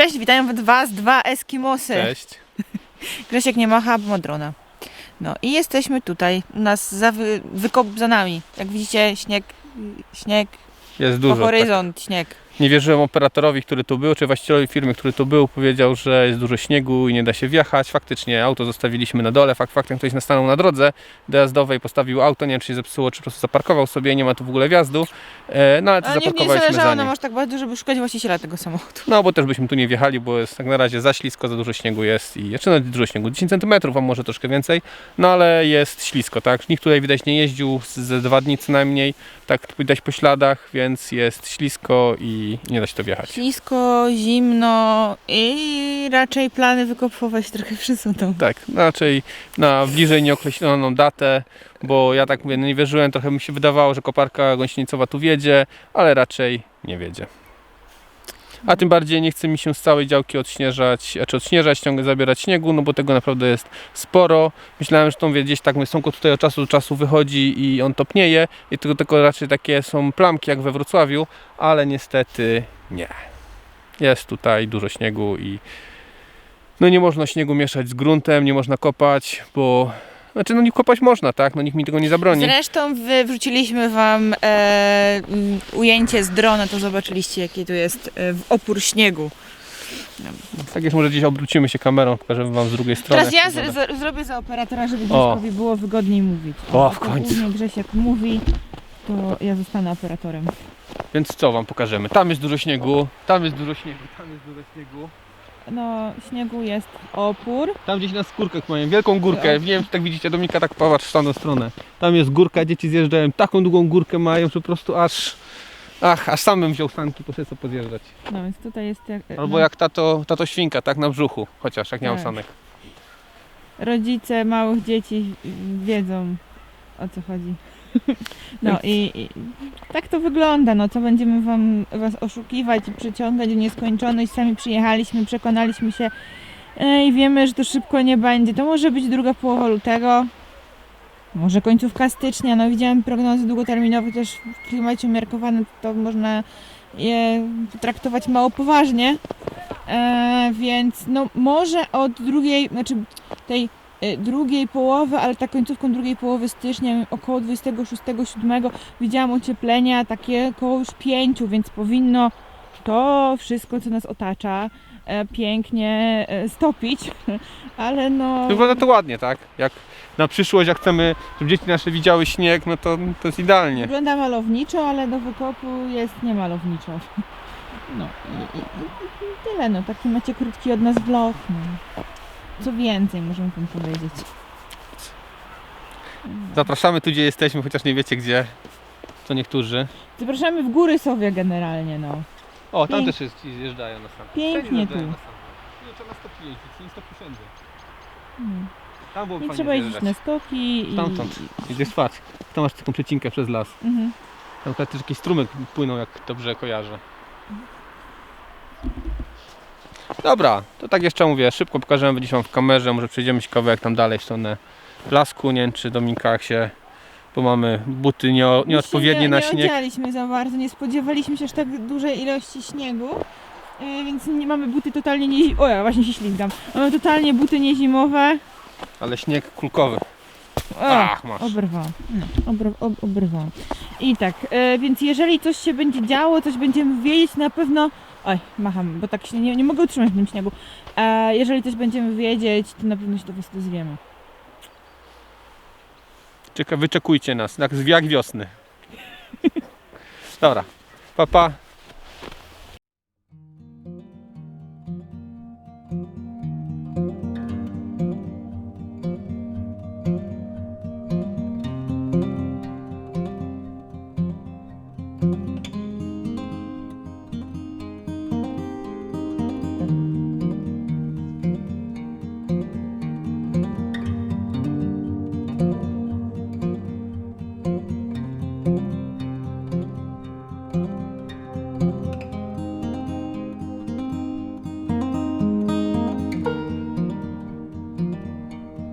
Cześć, witają was dwa Eskimosy. Cześć. Grzesiek nie macha, bo ma drona. No i jesteśmy tutaj, u nas za wy, wykop za nami. Jak widzicie, śnieg, śnieg, Jest po dużo. Tak. horyzont, śnieg. Nie wierzyłem operatorowi, który tu był, czy właścicielowi firmy, który tu był. Powiedział, że jest dużo śniegu i nie da się wjechać. Faktycznie auto zostawiliśmy na dole. Fakt faktem ktoś nastanął na drodze dojazdowej, postawił auto. Nie wiem, czy się zepsuło, czy po prostu zaparkował sobie. Nie ma tu w ogóle wjazdu. E, no ale to Ale nie, nie zaparkowaliśmy zależało za nam aż tak bardzo, żeby szukać właściciela tego samochodu. No bo też byśmy tu nie wjechali, bo jest tak na razie za ślisko, za dużo śniegu jest i jeszcze nawet dużo śniegu, 10 cm, a może troszkę więcej, no ale jest ślisko, tak? Nikt tutaj widać nie jeździł ze dwa dni co najmniej, tak widać po śladach, więc jest ślisko i nie da się to wjechać. Ślisko, zimno i raczej plany wykopować trochę przesuną. Tak, raczej na bliżej nieokreśloną datę, bo ja tak mówię, no nie wierzyłem, trochę mi się wydawało, że koparka gąsienicowa tu wiedzie, ale raczej nie wiedzie. A tym bardziej nie chce mi się z całej działki odśnieżać, czy odśnieżać, ciągle zabierać śniegu, no bo tego naprawdę jest sporo. Myślałem, że mówię, gdzieś tak sąko tutaj od czasu do czasu wychodzi i on topnieje i tylko, tylko raczej takie są plamki jak we Wrocławiu, ale niestety nie. Jest tutaj dużo śniegu i no nie można śniegu mieszać z gruntem, nie można kopać, bo znaczy no nie kopać można, tak? No nikt mi tego nie zabroni. Zresztą wy- wrzuciliśmy wam e, ujęcie z drona, to zobaczyliście jaki tu jest e, opór śniegu. Tak jest, może gdzieś obrócimy się kamerą, pokażę wam z drugiej strony. Teraz ja jak z, wygląda. z, zrobię za operatora, żeby O. Grześkowi było wygodniej mówić. O, w końcu. Głównie Grzesiek mówi, to ja zostanę operatorem. Więc co wam pokażemy? Tam jest dużo śniegu, tam jest dużo śniegu, tam jest dużo śniegu. No, śniegu jest opór. Tam gdzieś na skórkach mają wielką górkę. Nie wiem, czy tak widzicie, Dominika, tak popatrz w tamtą stronę. Tam jest górka, dzieci zjeżdżają, taką długą górkę mają, że po prostu aż... Ach, aż sam bym wziął sanki, poszedł co podjeżdżać. No więc tutaj jest jak, Albo no, jak tato, tato świnka, tak na brzuchu, chociaż jak nie mam Tak. sanek. rodzice małych dzieci wiedzą o co chodzi. No i, i tak to wygląda, no co będziemy wam was oszukiwać i przyciągać w nieskończoność. Sami przyjechaliśmy, przekonaliśmy się i wiemy, że to szybko nie będzie. To może być druga połowa lutego, może końcówka stycznia. No widziałem prognozy długoterminowe też w klimacie umiarkowanym, to można je traktować mało poważnie. E, więc no może od drugiej, znaczy tej drugiej połowy, ale tak końcówką drugiej połowy stycznia, około 26-7 widziałam ocieplenia takie około już 5, więc powinno to wszystko, co nas otacza, e, pięknie e, stopić, ale no... Wygląda to ładnie, tak? Jak na przyszłość, jak chcemy, żeby dzieci nasze widziały śnieg, no to, to jest idealnie. Wygląda malowniczo, ale do wykopu jest niemalowniczo. No i, i, i i tyle, no taki macie krótki od nas vlog. No. Co więcej możemy wam powiedzieć. Zapraszamy tu, gdzie jesteśmy, chociaż nie wiecie gdzie. To niektórzy. Zapraszamy w góry sobie generalnie, no. O, tam Pięk- też jest, zjeżdżają na sam. Pięknie tu. Nie, trzeba na stopki jeździć, nie stop usiądzie. Mm. Tam było Nie fajnie trzeba jeździć zjeżdżać. na stoki i... Stamtąd. Idziesz spać. Tam masz taką przecinkę przez las. Mhm. Tam też jakiś strumyk płynął, jak dobrze kojarzę. Dobra, to tak jeszcze mówię, szybko pokażemy gdzieś wam w kamerze, może przejdziemy ciekawe jak tam dalej w stronę lasku, nie wiem czy Dominika jak się, bo mamy buty nie, nieodpowiednie nie, na nie śnieg. odzialiśmy za bardzo, nie spodziewaliśmy się aż tak dużej ilości śniegu. e, Więc nie mamy buty totalnie nie... O ja właśnie się ślizgam. Mamy totalnie buty niezimowe. Ale śnieg kulkowy. Ach, masz. Oberwałam. No, obr ob oberwałam. I tak, e, więc jeżeli coś się będzie działo, coś będziemy wiedzieć, na pewno... Oj, macham, bo tak się nie, nie mogę utrzymać w tym śniegu. E, jeżeli coś będziemy wiedzieć, to na pewno się do Was dozwiemy. Czeka, wyczekujcie nas, jak zwiak wiosny. Dobra, papa,